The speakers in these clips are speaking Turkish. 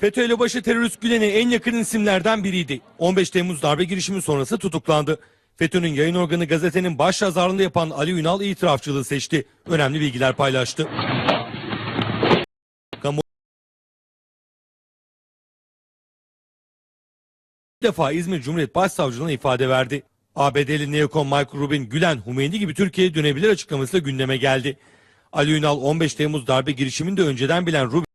FETÖ elebaşı terörist Gülen'e en yakın isimlerden biriydi. 15 Temmuz darbe girişimi sonrası tutuklandı. FETÖ'nün yayın organı gazetenin baş yazarlığını yapan Ali Ünal itirafçılığı seçti. Önemli bilgiler paylaştı. Bir defa İzmir Cumhuriyet Başsavcılığına ifade verdi. ABD'li neokon Michael Rubin Gülen Humeyni gibi Türkiye'ye dönebilir açıklamasıyla gündeme geldi. Ali Ünal 15 Temmuz darbe girişimini de önceden bilen Rubin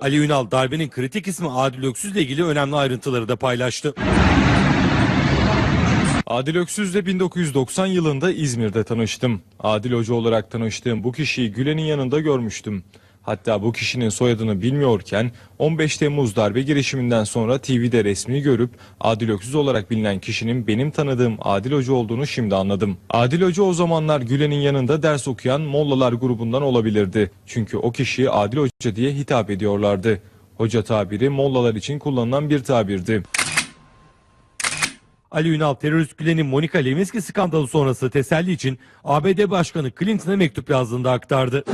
Ali Ünal darbenin kritik ismi Adil Öksüz'le ilgili önemli ayrıntıları da paylaştı. Adil Öksüz'le 1990 yılında İzmir'de tanıştım. Adil Hoca olarak tanıştığım bu kişiyi Gülen'in yanında görmüştüm. Hatta bu kişinin soyadını bilmiyorken 15 Temmuz darbe girişiminden sonra TV'de resmini görüp Adil Öksüz olarak bilinen kişinin benim tanıdığım Adil Hoca olduğunu şimdi anladım. Adil Hoca o zamanlar Gülen'in yanında ders okuyan Mollalar grubundan olabilirdi. Çünkü o kişiyi Adil Hoca diye hitap ediyorlardı. Hoca tabiri Mollalar için kullanılan bir tabirdi. Ali Ünal terörist Gülen'in Monica Lewinsky skandalı sonrası teselli için ABD Başkanı Clinton'a mektup yazdığında aktardı.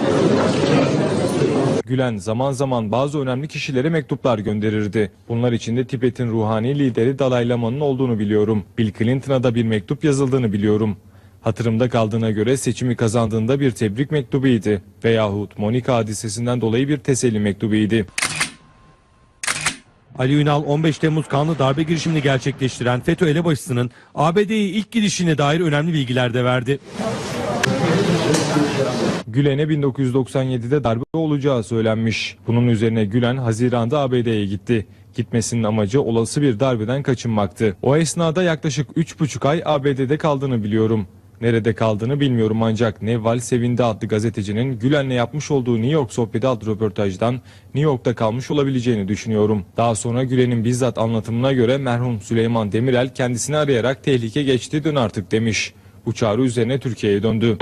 Gülen zaman zaman bazı önemli kişilere mektuplar gönderirdi. Bunlar içinde Tibet'in ruhani lideri Dalai Lama'nın olduğunu biliyorum. Bill Clinton'a da bir mektup yazıldığını biliyorum. Hatırımda kaldığına göre seçimi kazandığında bir tebrik mektubuydu veyahut Monica hadisesinden dolayı bir teselli mektubuydu. Ali Ünal 15 Temmuz kanlı darbe girişimini gerçekleştiren FETÖ elebaşısının ABD'ye ilk girişine dair önemli bilgiler de verdi. Gülen'e 1997'de darbe olacağı söylenmiş. Bunun üzerine Gülen Haziran'da ABD'ye gitti. Gitmesinin amacı olası bir darbeden kaçınmaktı. O esnada yaklaşık 3,5 ay ABD'de kaldığını biliyorum. Nerede kaldığını bilmiyorum ancak Nevval Sevindi adlı gazetecinin Gülen'le yapmış olduğu New York sohbeti adlı röportajdan New York'ta kalmış olabileceğini düşünüyorum. Daha sonra Gülen'in bizzat anlatımına göre merhum Süleyman Demirel kendisini arayarak tehlike geçti dön artık demiş. Bu çağrı üzerine Türkiye'ye döndü.